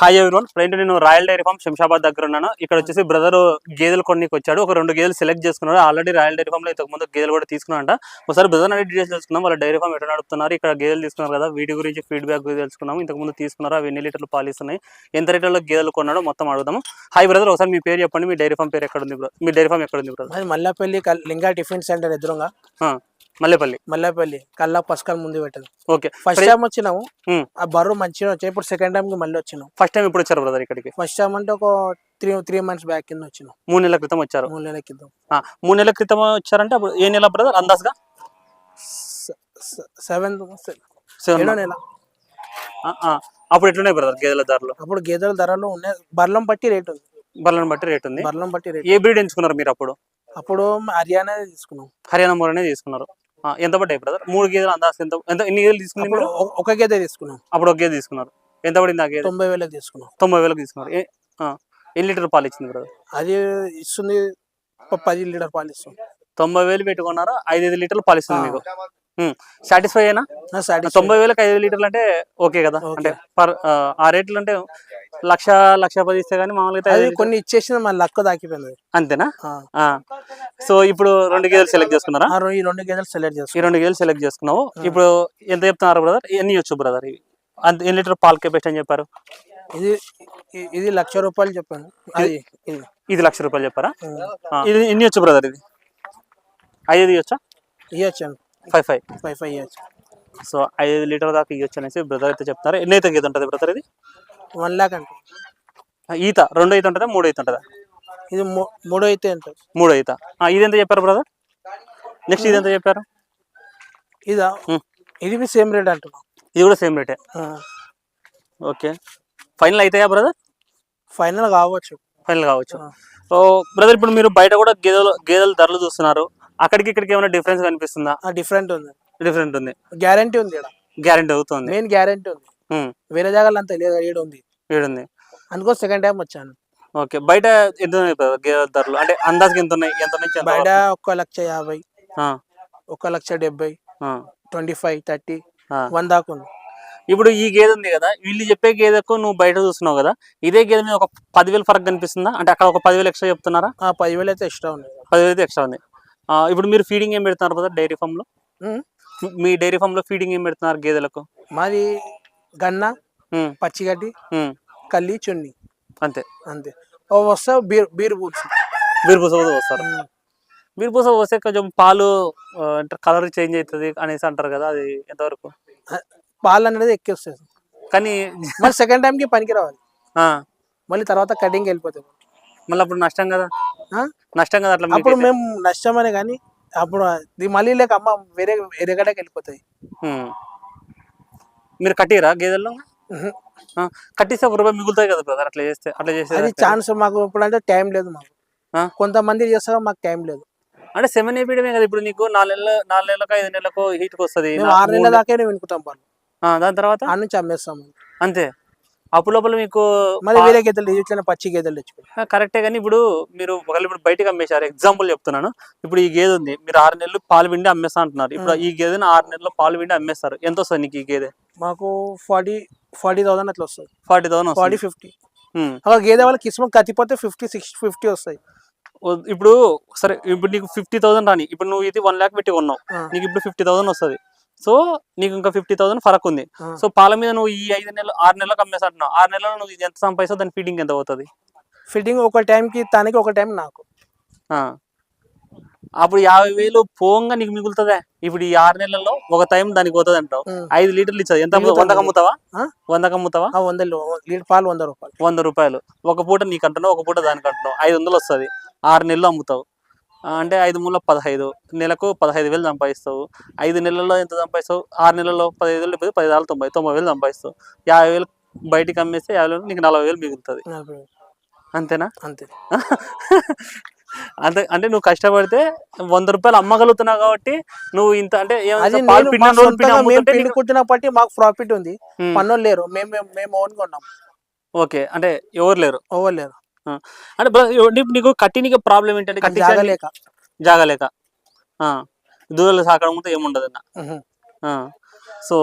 Hi everyone friend నేను royal dairy farm Shamshabad దగ్గర ఉన్నాను. ఇక్కడ వచ్చేసి బ్రదర్ గేదెలు కొన్నికి వచ్చాడు. ఒక రెండు గేదెలు సెలెక్ట్ చేసుకున్నాడు. ఆల్రెడీ రాయల్ డైరీ ఫామ్లో ఇంతకు ముందు గేదెలు కూడా తీసుకున్నాడంట. ఒకసారి బ్రదర్ అనేది డీటెయిల్స్ తెలుసుకుందాం. వాళ్ళ డైరీ ఫామ్ ఎట్లా నడుపుతున్నారు? ఇక్కడ గేదెలు తీసుకున్నారు కదా. వీటి గురించి ఫీడ్బ్యాక్ తెలుసుకున్నాము ఇంతకు ముందు తీసుకున్నారు? అవి ఎన్ని లీటర్లు పాలిస్తున్నాయి ఎంత లీటర్లో గేదెలు కొన్నాడో మొత్తం అడుగుదాము. హాయ్ బ్రదర్ ఒకసారి మీ పేరు చెప్పండి. మీ డైరీ ఫామ్ పేరు ఎక్కడ ఉంది మీ డైరీ ఫామ్ ఎక్కడ ఉంది brother Mallapalli Linga tiffin centre ఎదురుగా. మల్లేపల్లి? మల్లాపల్లి. కల్లా పసకల్ ముందు పెట్టదు ఓకే. ఫస్ట్ టైం వచ్చినాము. ఆ బర్రు మంచిగా వచ్చాయి. ఇప్పుడు సెకండ్ టైం కి మళ్ళీ వచ్చినాం. ఫస్ట్ టైం ఇప్పుడు వచ్చారు బ్రదర్ ఇక్కడికి? ఫస్ట్ టైం అంటే ఒక త్రీ త్రీ మంత్స్ బ్యాక్ కింద వచ్చినాం. మూడు నెలల క్రితం వచ్చారు. మూడు నెలల ఆ, మూడు నెలల క్రితం వచ్చారంటే అప్పుడు ఏ నెల బ్రదర్ అందాజ్గా? సెవెన్ సెవెన్ నెల. అప్పుడు ఎట్లున్నాయి బ్రదర్ గేదెల ధరలు? అప్పుడు గేదెల ధరలు ఉన్నాయి. బర్లం బట్టి రేట్ ఉంది. బర్లను బట్టి రేట్ ఉంది. బర్లం బట్టి రేట్ ఏ బ్రీడ్ ఎంచుకున్నారు మీరు అప్పుడు? అప్పుడు హర్యానా తీసుకున్నాం. హర్యానా మూరనే తీసుకున్నారు. ఎంత పడ్డాయి బ్రదర్? మూడు గేదెలు అందాజ ఎంత ఎంత ఎన్ని గేదెలు తీసుకున్నారు మీరు? ఒక- గేదె తీసుకున్నాం. అప్పుడు ఒక గేదె తీసుకున్నారు. ఎంత పడింది ఆ గేదె? తొంభై వేలకు తీసుకున్నాం. తొంభై వేలకు తీసుకున్నారు. ఎన్ని లీటర్ పాలు ఇచ్చింది బ్రదర్? అది ఇస్తుంది పది లీటర్ పాలు ఇస్తుంది. తొంభై వేలు పెట్టుకున్నారు? ఐదు ఐదు లీటర్లు పాలు ఇస్తుంది మీకు. సాటిస్ఫై అయినా. తొంభై వేలకు ఐదు లీటర్లు అంటే ఓకే కదా. అంటే పర్ ఆ రేట్లు అంటే లక్ష లక్ష పది ఇస్తే కానీ మామూలుగా కొన్ని ఇచ్చేసిన మళ్ళీ లక్క దాకిపోయింది. అంతేనా. సో ఇప్పుడు రెండు గేదెలు సెలెక్ట్ చేసుకున్నారా? ఈ రెండు గేదెలు సెలెక్ట్ ఈ చేసుకున్నాం రెండు గేదెలు సెలెక్ట్ చేసుకున్నావు. ఇప్పుడు ఎంత చెప్తున్నారు బ్రదర్? ఎన్ని ఇవ్వచ్చు బ్రదర్ ఇవి? అంత ఎన్ని లీటర్ పాలు కెపాసిటీ అని చెప్పారు? ఇది ఇది లక్ష రూపాయలు చెప్పాను. అది ఇది. లక్ష రూపాయలు చెప్పారా? ఇది ఎన్ని వచ్చు బ్రదర్ ఇది? ఐదు ఇవ్వచ్చా? ఇవ్వచ్చాను ఫైవ్ ఫైవ్. ఫైవ్ ఫైవ్ ఇవ్వచ్చు. సో ఐదు లీటర్ దాకా ఇవ్వచ్చు అనేసి బ్రదర్ అయితే చెప్తున్నారు. ఎన్ని అయితే గేదె ఉంటుంది బ్రదర్ ఇది? వన్ ల్యాక్ అంటే ఈత. రెండు అయితే ఉంటుందా? మూడు అయితే ఉంటుందా? ఇది మూడో అయితే ఎంత మూడు ఈత. ఎంత చెప్పారు బ్రదర్ నెక్స్ట్ ఇది ఎంత చెప్పారు? ఇదా. ఇది సేమ్ రేట్ అంటున్నాం. ఇది కూడా సేమ్ రేటే. ఓకే. ఫైనల్ అవుతాయా బ్రదర్ ఫైనల్ కావచ్చు. ఫైనల్ కావచ్చు. సో బ్రదర్ ఇప్పుడు మీరు బయట కూడా గేదెలు గేదెల ధరలు చూస్తున్నారు. అక్కడికి ఇక్కడికి ఏమైనా డిఫరెన్స్ కనిపిస్తుందా? డిఫరెంట్ ఉంది. డిఫరెంట్ ఉంది. గ్యారంటీ ఉంది గ్యారెంటీ అవుతుంది. మెయిన్ గ్యారంటీ ఉంది. వేరే జాగాలో అంత లేదు ఈడ ఉంది. ఈడుంది అందుకో సెకండ్ టైం వచ్చాను. ఓకే. బయట ఎంత గేదెల ధరలు? అంటే అందాజుకి ఎంత ఉన్నాయి? ఎంత నుంచి బయట? ఒక లక్ష యాభై. ఒక లక్ష డెబ్బై. Twenty five thirty. వన్ దాకా ఉంది. ఇప్పుడు ఈ గేదె ఉంది కదా వీళ్ళు చెప్పే గేదెకు నువ్వు బయట చూస్తున్నావు కదా ఇదే గేదె మీద ఒక పదివేలు ఫరక్ కనిపిస్తుందా? అంటే అక్కడ ఒక పదివేలు ఎక్స్ట్రా చెప్తున్నారా? ఆ పదివేలు అయితే ఎక్స్ట్రా ఉంది పదివేలు అయితే ఎక్స్ట్రా ఉంది. ఇప్పుడు మీరు ఫీడింగ్ ఏం పెడుతున్నారు బ్రదర్ డైరీ ఫామ్లో. మీ డైరీ ఫామ్లో ఫీడింగ్ ఏం పెడుతున్నారు గేదెలకు? మాది గన్న పచ్చిగడ్డి కల్లి చున్ని. అంతే. అంతే. వస్తా బీర్ బీర్ బూట్స్. వీరపూస కూడా వస్తారు. వీరపూస వస్తే కొంచెం పాలు కలర్ చేంజ్ అవుతుంది అనేసి అంటారు కదా అది ఎంతవరకు? పాలు అనేది ఎక్కేస్తుంది కానీ మళ్ళీ సెకండ్ టైం కి పనికి రావాలి. మళ్ళీ తర్వాత కటింగ్ వెళ్ళిపోతుంది మళ్ళీ అప్పుడు నష్టం కదా? నష్టం కదా అట్లా అప్పుడు. మేము నష్టమనే కానీ అప్పుడు మళ్ళీ లేక అమ్మ వేరే వేరే గడకి వెళ్ళిపోతాయి. మీరు కట్టిరా గేదెల్లో. ఆ, కట్టిస్తే ఒక రూపాయి మిగులుతాయి కదా బ్రదర్ అట్లా చేస్తే అట్లా చేస్తే అది ఛాన్స్ మాకు ఇప్పుడు అంటే టైం లేదు మాకు? కొంతమంది చేస్తారో మాకు టైం లేదు. అంటే సెవెన్ వేయడమే కదా ఇప్పుడు నీకు నాలుగు నెలలు నాలుగు నెలలకు ఐదు నెలలకు హీట్కి వస్తుంది. ఆరు నెలల దాకా వినుకుంటాం పాలు దాని తర్వాత? నుంచి అమ్మేస్తాము అంతే? అప్పుడు లోపల మీకు మళ్ళీ వేరే గేదెలు ఇట్లా పచ్చి గేదెలు తెచ్చుకుంటాం ఆ, కరెక్టే కానీ ఇప్పుడు మీరు ఒకవేళ ఇప్పుడు బయటకు అమ్మేశారు ఎగ్జాంపుల్ చెప్తున్నాను. ఇప్పుడు ఈ గేదె ఉంది మీరు ఆరు నెలలు పాలు పిండి అమ్మేస్తా అంటున్నారు. ఇప్పుడు ఈ గేదెని ఆరు నెలలు పాలు పిండి అమ్మేస్తారు. ఎంత వస్తుంది నీకు ఈ గేదె? మాకు ఫార్టీ ఫార్టీ థౌసండ్ అట్లా వస్తుంది. Forty thousand forty fifty. ఒక గేదె వాళ్ళకి కిస్మం కత్తిపోతే ఫిఫ్టీ సిక్స్టీ ఫిఫ్టీ వస్తాయి. ఇప్పుడు సరే ఇప్పుడు నీకు ఫిఫ్టీ థౌసండ్ రాని ఇప్పుడు నువ్వు ఇది వన్ ల్యాక్ పెట్టి కొన్నావు. నీకు ఇప్పుడు ఫిఫ్టీ థౌసండ్ వస్తుంది. సో నీకు ఇంకా ఫిఫ్టీ థౌసండ్ ఫరక్ ఉంది. సో పాల మీద నువ్వు ఈ ఐదు నెలలు ఆరు నెలలకు అమ్మేసి అంటున్నావు ఆరు నెలలు నువ్వు ఇది ఎంత సంపాదిస్తావు దాని ఫీడింగ్ ఎంత అవుతుంది ఫిట్టింగ్ ఒక టైంకి తనకి ఒక టైం నాకు. ఆ. అప్పుడు యాభై వేలు పోంగా నీకు మిగులుతుందా? ఇప్పుడు ఈ ఆరు నెలల్లో ఒక టైం దానికి పోతుంది అంటావు. ఐదు లీటర్లు ఇచ్చదు. ఎంత. వందకు అమ్ముతావా? ఆ? వందకు అమ్ముతావా? వంద లీటర్ పాలు వంద రూపాయలు. వంద రూపాయలు. ఒక పూట నీకు అంటున్నావు ఒక పూట దానికి అంటున్నావు ఐదు వందలు వస్తుంది. ఆరు నెలలు అమ్ముతావు. అంటే ఐదు మూల పదహైదు. నెలకు పదహైదు వేలు సంపాదిస్తావు. ఐదు నెలల్లో ఎంత సంపాదిస్తావు? ఆరు నెలల్లో పదహైదు వేలు పోయి పది వేలు తొంభై తొంభై వేలు సంపాదిస్తావు. యాభై వేలు బయటికి అమ్మేస్తే యాభై వేలు నీకు నలభై వేలు మిగులుతుంది. అంతేనా? అంతే. అంతే అంటే నువ్వు కష్టపడితే వంద రూపాయలు అమ్మగలుగుతున్నావు కాబట్టి నువ్వు ఇంత అంటే ఏమంటే అది పాలు నేను పిండిన మా రోజు పిండి సొంతంగా మేము అమ్ముతుంటే పిండి నీకు- కుట్టిన బట్టి మాకు ప్రాఫిట్ ఉంది. ఉమ్, పన్నులు లేరు. మేము మేము- ఓన్ కొన్నాం ఓకే. అంటే ఎవరు లేరు? ఓవర్ లేరు. అంటే నీకు- కట్టినీకి ప్రాబ్లం ఏంటంటే జాగలేక. జాగలేక. సాకడం ఏముండదు అన్న. సో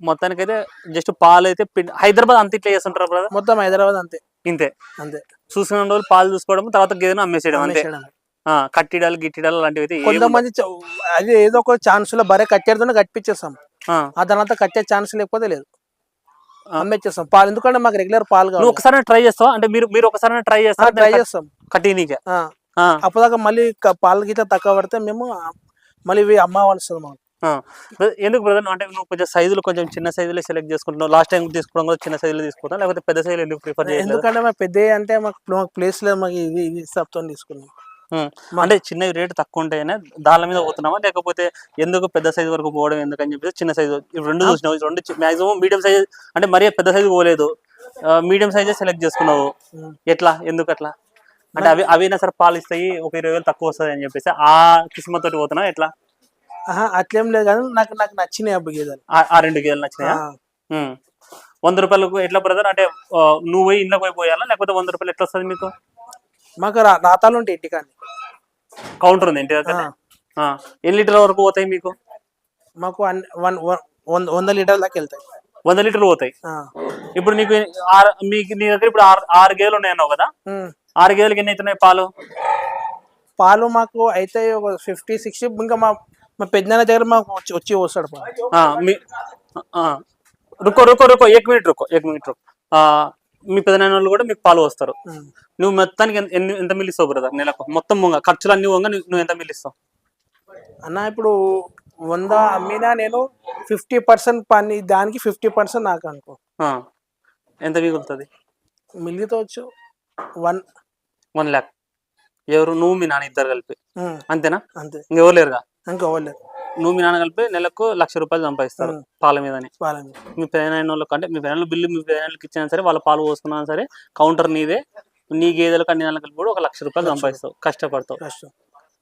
మొత్తానికి అయితే జస్ట్ పాలు అయితే హైదరాబాద్ అంత ఇట్లా చేస్తుంటారు బ్రదర్? మొత్తం హైదరాబాద్ అంతే. ఇంతే. అంతే. చూసిన రోజులు పాలు చూసుకోవడం తర్వాత గేదెను అమ్మేసేయడం అంతే. కట్టిడాలు గిట్టిడాలు లాంటివి అయితే కొంతమంది అది ఏదో ఒక ఛాన్స్లో బరే కట్టేడుతోనే కట్టిపించేస్తాం ఆ, ఆ తర్వాత కట్టే ఛాన్స్ లేకపోతే లేదు. అమ్మేచ్చేస్తాం పాలు ఎందుకంటే మాకు రెగ్యులర్ పాలు నువ్వు కావాలి. ఒకసారి ట్రై చేస్తావా? అంటే మీరు మీరు ఒకసారి ట్రై చేస్తారా ట్రై చేస్తాం. ఆ, అప్పటిదాకా మళ్ళీ పాలు గిట్ల తక్కువ పడితే మేము మళ్ళీ ఇవి అమ్మవలసి వస్తుంది మాకు. ఎందుకు బ్రదర్ అంటే నువ్వు కొంచెం సైజులు కొంచెం చిన్న సైజులో సెలెక్ట్ చేసుకుంటున్నావు. లాస్ట్ టైం తీసుకోవడం కూడా చిన్న సైజులో తీసుకుంటావు లేకపోతే పెద్ద సైజులు ఎందుకు ప్రిఫర్ ఎందుకంటే మా పెద్ద అంటే మాకు మాకు ప్లేస్ లేదు మాకు ఇది ఇది సబ్తో తీసుకున్నాం. అంటే చిన్న రేటు తక్కువ ఉంటాయనే దాని మీద పోతున్నావా లేకపోతే ఎందుకు పెద్ద సైజు వరకు పోవడం ఎందుకని చెప్పేసి చిన్న సైజు? రెండు చూసినావు రెండు మాక్సిమం మీడియం సైజ్ అంటే మరీ పెద్ద సైజు పోలేదు. మీడియం సైజే సెలెక్ట్ చేసుకున్నావు. ఎట్లా? ఎందుకు అట్లా అంటే అవి అవి అయినా సరే పాలు ఇస్తాయి ఒక ఇరవై వేలు తక్కువ వస్తుంది అని చెప్పేసి ఆ కిస్మత్ తోటి పోతున్నావు ఎట్లా? అట్లేం లేదు కానీ నాకు నాకు నచ్చినాయి అబ్బు గేదెలు. ఆ- రెండు గేదెలు నచ్చినాయా. వంద రూపాయలకు ఎట్లా బ్రదర్ అంటే నువ్వు పోయి ఇంట్లో పోయి పోయాలా? లేకపోతే వంద రూపాయలు ఎట్లా వస్తుంది మీకు? మాకు రాతాలు ఉంటాయి ఇంటికాని కౌంటర్ ఉంది ఇంటి దగ్గర. ఎన్ని లీటర్ల వరకు పోతాయి మీకు? మాకు వన్ వంద వంద లీటర్ దాకా వెళ్తాయి. వంద లీటర్లు పోతాయి. ఇప్పుడు నీకు మీకు నీ దగ్గర ఇప్పుడు ఆరు గేదెలు ఉన్నాయన్నావు కదా. ఆరు గేదెలకి ఎన్ని అవుతున్నాయి పాలు? పాలు మాకు అయితే ఒక ఫిఫ్టీ సిక్స్టీ ఇంకా మా మా పెద్దనాన్న దగ్గర మాకు వచ్చి వస్తాడు రుకో రుకో రుకో ఏక్ మినిట్ రుకో ఏక్ మినిట్ రుకో. మీ పెదనాన్న వాళ్ళు కూడా మీకు పాలు వస్తారు. నువ్వు మొత్తానికి ఎన్- ఎన్ని ఎంత మిల్లిస్తావు బ్రదర్ నెలకు? మొత్తం ముంగ ఖర్చులు అన్ని వంగ నువ్వు ఎంత మిల్లిస్తావు అన్న ఇప్పుడు వంద అమ్మినా నేను ఫిఫ్టీ పర్సెంట్ పని దానికి ఫిఫ్టీ పర్సెంట్ నాకు అనుకో. ఎంత మిగులుతుంది? మిల్లితో వచ్చు వన్. వన్ ల్యాక్. ఎవరు? నువ్వు మీ నాన్న ఇద్దరు కలిపి. అంతేనా? అంతే. ఇంకెవరు లేరుగా? ఇంకా అవ్వలేదు నువ్వు మీ నాన్న కలిపి నెలకు లక్ష రూపాయలు సంపాదిస్తారు. పాల మీదని. మీ పెదనాయన వాళ్ళకి అంటే మీ పెదనాన్న బిల్లు మీ పెదనాన్నకి ఇచ్చినా సరే వాళ్ళ పాలు పోసుకున్నా సరే కౌంటర్ నీదే. నీ గేదెలకు అన్ని నెలలకు కూడా ఒక లక్ష రూపాయలు సంపాదిస్తావు కష్టపడతావు.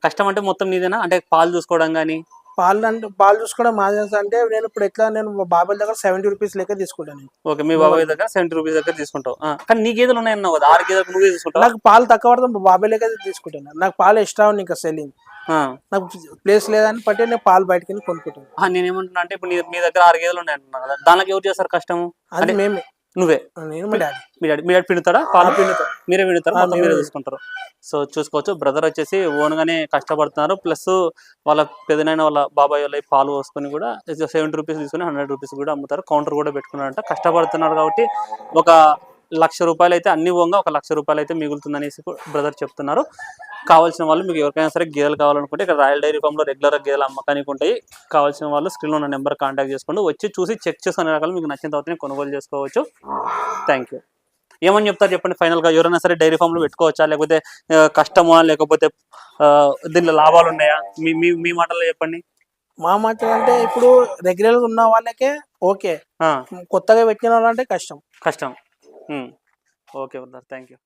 కష్టం. అంటే మొత్తం నీదేనా? అంటే పాలు చూసుకోవడం కానీ పాలు అంటే పాలు చూసుకోవడం మాది అంటే నేను ఇప్పుడు ఎట్లా నేను బాబాయ్ దగ్గర సెవెంటీ రూపీస్ లెక్క తీసుకుంటాను ఓకే మీ బాబాయ్ దగ్గర సెవెంటీ రూపీస్ దగ్గర తీసుకుంటావు. కానీ నీ గేదెలు ఉన్నాయన్నావు కదా ఆరు గేదెలకు నువ్వే తీసుకుంటావు? నాకు పాలు తక్కువ పడితే బాబాయ్ లెక్క తీసుకుంటాను. నాకు పాలు ఎక్స్ట్రా ఉంది ఇంకా సెల్లింగ్ నాకు ప్లేస్ లేదని బట్టి నేను పాలు బయటకి వెళ్ళి కొనుక్కుంటాను. నేను ఏమంటున్నా అంటే ఇప్పుడు నీ మీ దగ్గర ఆరు గేదెలు ఉన్నాయి అంటున్నావు కదా దానికి ఎవరు చేస్తారు కష్టము? అది మేమే. నువ్వే? నేను మా డాడీ. మీ డాడీ మీ డాడీ పిండుతాడా? పాలు పిండుతాడు. మీరే పిండుతారు? ఆ, మొత్తం మీరే మేమే. చూసుకుంటారు. సో చూసుకోవచ్చు. బ్రదర్ వచ్చేసి ఓన్ గానే కష్టపడుతున్నారు. ప్లస్ వాళ్ళ పెదనైన వాళ్ళ బాబాయ్ వాళ్ళ పాలు పోసుకొని కూడా సెవెంటీ రూపీస్ తీసుకొని హండ్రెడ్ రూపీస్ కూడా అమ్ముతారు. కౌంటర్ కూడా పెట్టుకున్నారంట. కష్టపడుతున్నారు కాబట్టి ఒక లక్ష రూపాయలు అయితే అన్ని పోగా ఒక లక్ష రూపాయలు అయితే మిగులుతుందనేసి బ్రదర్ చెప్తున్నారు. కావాల్సిన వాళ్ళు మీకు ఎవరికైనా సరే గేదెలు కావాలనుకుంటే ఇక్కడ రాయల్ డైరీ ఫామ్లో రెగ్యులర్ గేదెలు అమ్మకానికి ఉంటాయి. కావాల్సిన వాళ్ళు స్క్రీన్లో ఉన్న నెంబర్ కాంటాక్ట్ చేసుకోండి. వచ్చి చూసి చెక్ చేసుకునే రకాలు మీకు నచ్చిన తర్వాత కొనుగోలు చేసుకోవచ్చు. థ్యాంక్ యూ ఏమని చెప్తారు చెప్పండి ఫైనల్గా? ఎవరైనా సరే డైరీ ఫామ్లో పెట్టుకోవచ్చా? లేకపోతే కష్టమా? లేకపోతే దీనిలో లాభాలు ఉన్నాయా? మీ మీ మీ మాటల్లో చెప్పండి. మా మాట అంటే ఇప్పుడు రెగ్యులర్ ఉన్న వాళ్ళకే ఓకే. కొత్తగా పెట్టిన వాళ్ళంటే కష్టం. కష్టం. ఓకే ఉన్నారు థ్యాంక్ యూ